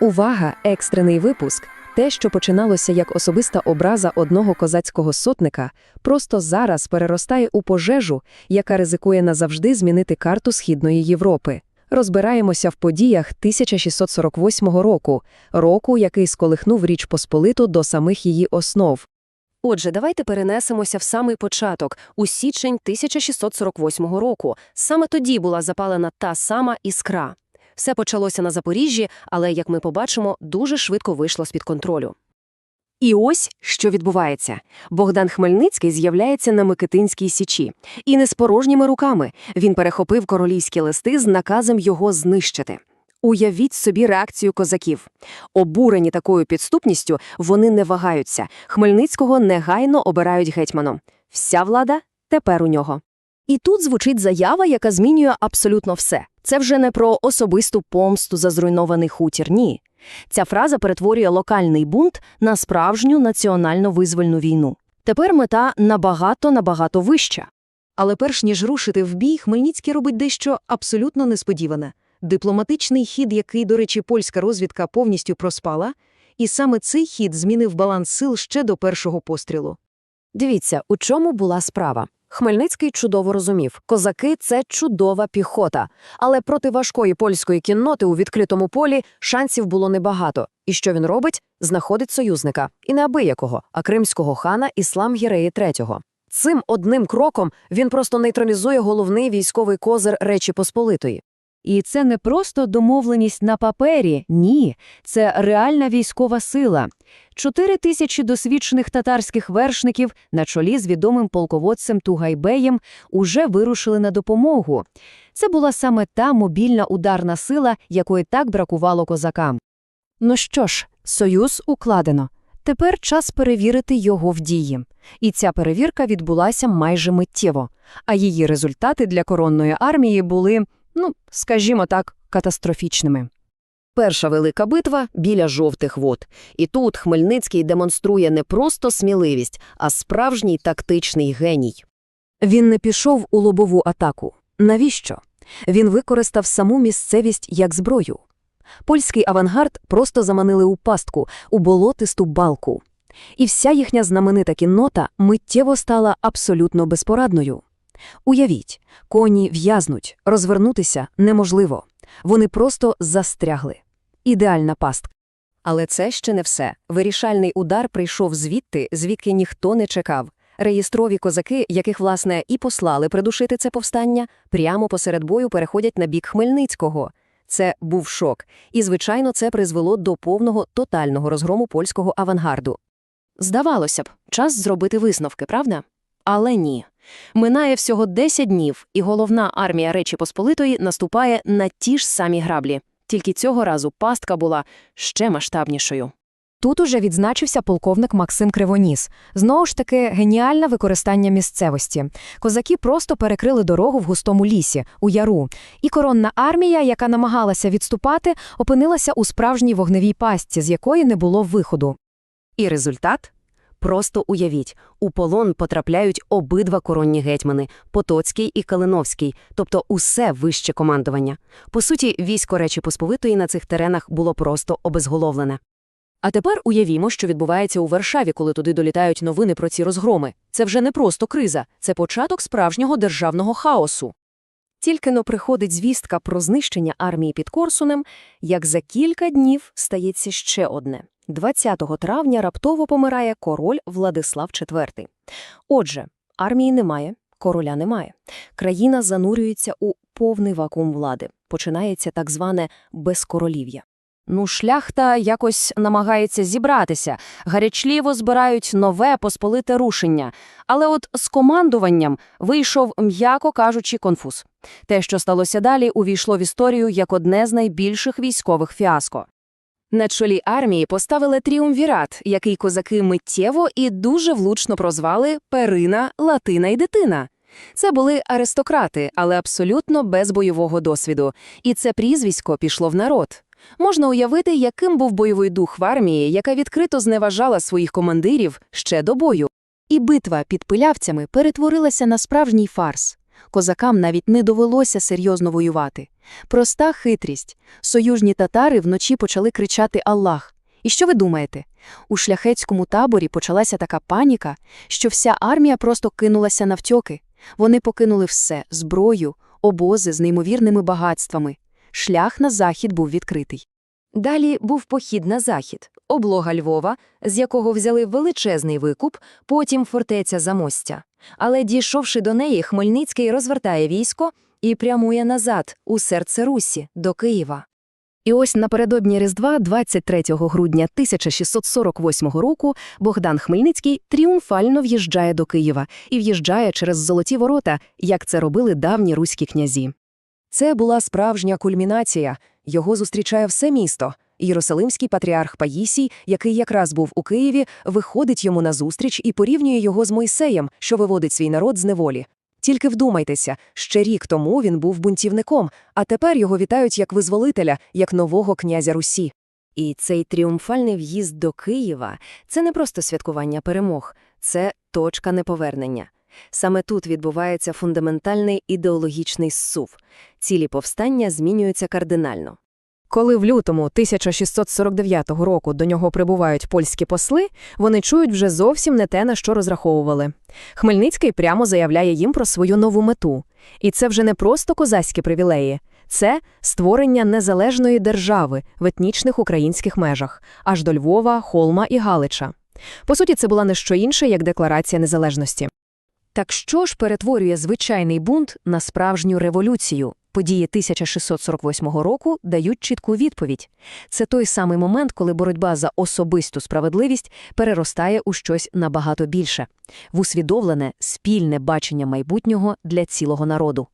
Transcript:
Увага! Екстрений випуск! Те, що починалося як особиста образа одного козацького сотника, просто зараз переростає у пожежу, яка ризикує назавжди змінити карту Східної Європи. Розбираємося в подіях 1648 року, року, який сколихнув Річ Посполиту до самих її основ. Отже, давайте перенесемося в самий початок, у січень 1648 року. Саме тоді була запалена та сама іскра. Все почалося на Запоріжжі, але, як ми побачимо, дуже швидко вийшло з-під контролю. І ось що відбувається. Богдан Хмельницький з'являється на Микитинській січі. І не з порожніми руками. Він перехопив королівські листи з наказом його знищити. Уявіть собі реакцію козаків. Обурені такою підступністю, вони не вагаються. Хмельницького негайно обирають гетьманом. Вся влада тепер у нього. І тут звучить заява, яка змінює абсолютно все. Це вже не про особисту помсту за зруйнований хутір, ні. Ця фраза перетворює локальний бунт на справжню національно-визвольну війну. Тепер мета набагато-набагато вища. Але перш ніж рушити в бій, Хмельницький робить дещо абсолютно несподіване. Дипломатичний хід, який, до речі, польська розвідка повністю проспала, і саме цей хід змінив баланс сил ще до першого пострілу. Дивіться, у чому була справа. Хмельницький чудово розумів, козаки – це чудова піхота. Але проти важкої польської кінноти у відкритому полі шансів було небагато. І що він робить? Знаходить союзника. І не абиякого, а кримського хана Іслам Гіреї III. Цим одним кроком він просто нейтралізує головний військовий козир Речі Посполитої. І це не просто домовленість на папері, ні, це реальна військова сила. Чотири тисячі досвідчених татарських вершників на чолі з відомим полководцем Тугайбеєм уже вирушили на допомогу. Це була саме та мобільна ударна сила, якої так бракувало козакам. Ну що ж, союз укладено. Тепер час перевірити його в дії. І ця перевірка відбулася майже миттєво, а її результати для коронної армії були ну, скажімо так, катастрофічними. Перша велика битва біля жовтих вод. І тут Хмельницький демонструє не просто сміливість, а справжній тактичний геній. Він не пішов у лобову атаку. Навіщо? Він використав саму місцевість як зброю. Польський авангард просто заманили у пастку, у болотисту балку. І вся їхня знаменита кіннота миттєво стала абсолютно безпорадною. Уявіть, коні в'язнуть, розвернутися неможливо. Вони просто застрягли. Ідеальна пастка. Але це ще не все. Вирішальний удар прийшов звідти, звідки ніхто не чекав. Реєстрові козаки, яких, власне, і послали придушити це повстання, прямо посеред бою переходять на бік Хмельницького. Це був шок. І, звичайно, це призвело до повного тотального розгрому польського авангарду. Здавалося б, час зробити висновки, правда? Але ні. Минає всього 10 днів, і головна армія Речі Посполитої наступає на ті ж самі граблі. Тільки цього разу пастка була ще масштабнішою. Тут уже відзначився полковник Максим Кривоніс. Знову ж таки, геніальне використання місцевості. Козаки просто перекрили дорогу в густому лісі, у яру. І коронна армія, яка намагалася відступати, опинилася у справжній вогневій пастці, з якої не було виходу. І результат? Просто уявіть, у полон потрапляють обидва коронні гетьмани – Потоцький і Калиновський, тобто усе вище командування. По суті, військо Речі Посполитої на цих теренах було просто обезголовлене. А тепер уявімо, що відбувається у Варшаві, коли туди долітають новини про ці розгроми. Це вже не просто криза, це початок справжнього державного хаосу. Тільки но приходить звістка про знищення армії під Корсунем, як за кілька днів стається ще одне. 20 травня раптово помирає король Владислав IV. Отже, армії немає, короля немає. Країна занурюється у повний вакуум влади. Починається так зване безкоролів'я. Ну, шляхта якось намагається зібратися, гарячліво збирають нове посполите рушення. Але от з командуванням вийшов, м'яко кажучи, конфуз. Те, що сталося далі, увійшло в історію як одне з найбільших військових фіаско. На чолі армії поставили тріумвірат, який козаки миттєво і дуже влучно прозвали Перина, Латина і Дитина. Це були аристократи, але абсолютно без бойового досвіду, і це прізвисько пішло в народ. Можна уявити, яким був бойовий дух в армії, яка відкрито зневажала своїх командирів ще до бою. І битва під пилявцями перетворилася на справжній фарс. Козакам навіть не довелося серйозно воювати. Проста хитрість. Союжні татари вночі почали кричати «Аллах». І що ви думаєте? У шляхетському таборі почалася така паніка, що вся армія просто кинулася навтьоки. Вони покинули все – зброю, обози з неймовірними багатствами. Шлях на захід був відкритий. Далі був похід на захід, облога Львова, з якого взяли величезний викуп, потім фортеця Замостя. Але дійшовши до неї, Хмельницький розвертає військо і прямує назад, у серце Русі, до Києва. І ось напередодні Різдва, 23 грудня 1648 року, Богдан Хмельницький тріумфально в'їжджає до Києва і в'їжджає через Золоті ворота, як це робили давні руські князі. Це була справжня кульмінація. Його зустрічає все місто. Єрусалимський патріарх Паїсій, який якраз був у Києві, виходить йому назустріч і порівнює його з Мойсеєм, що виводить свій народ з неволі. Тільки вдумайтеся, ще рік тому він був бунтівником, а тепер його вітають як визволителя, як нового князя Русі. І цей тріумфальний в'їзд до Києва – це не просто святкування перемог, це точка неповернення. Саме тут відбувається фундаментальний ідеологічний зсув. Цілі повстання змінюються кардинально. Коли в лютому 1649 року до нього прибувають польські посли, вони чують вже зовсім не те, на що розраховували. Хмельницький прямо заявляє їм про свою нову мету. І це вже не просто козацькі привілеї. Це створення незалежної держави в етнічних українських межах, аж до Львова, Холма і Галича. По суті, це була не що інше, як декларація незалежності. Так що ж перетворює звичайний бунт на справжню революцію? Події 1648 року дають чітку відповідь. Це той самий момент, коли боротьба за особисту справедливість переростає у щось набагато більше – в усвідомлене спільне бачення майбутнього для цілого народу.